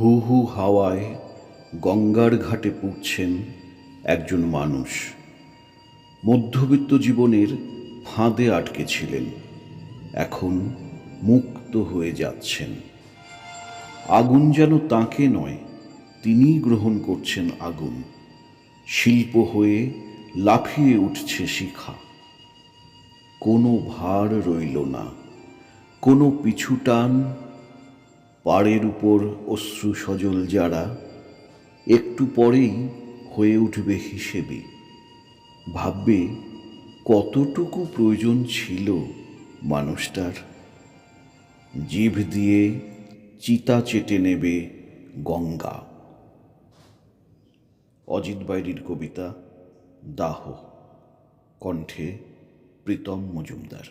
হু হু হাওয়ায় গঙ্গার ঘাটে পুড়ছেন একজন মানুষ। মধ্যবিত্ত জীবনের ফাঁদে আটকে ছিলেন, এখন মুক্ত হয়ে যাচ্ছেন। আগুন যেন তাকে নয়, তিনিই গ্রহণ করছেন আগুন। শিল্প হয়ে লাফিয়ে উঠছে শিখা। কোনো ভার রইল না, কোনো পিছু টান পাড়ের উপর অশ্রু সজল যারা, একটু পরেই হয়ে উঠবে হিসেবে। ভাববে কতটুকু প্রয়োজন ছিল মানুষটার। জিভ দিয়ে চিতা চেটে নেবে গঙ্গা। অজিত বাইরির কবিতা দাহ, কণ্ঠে প্রীতম মজুমদার।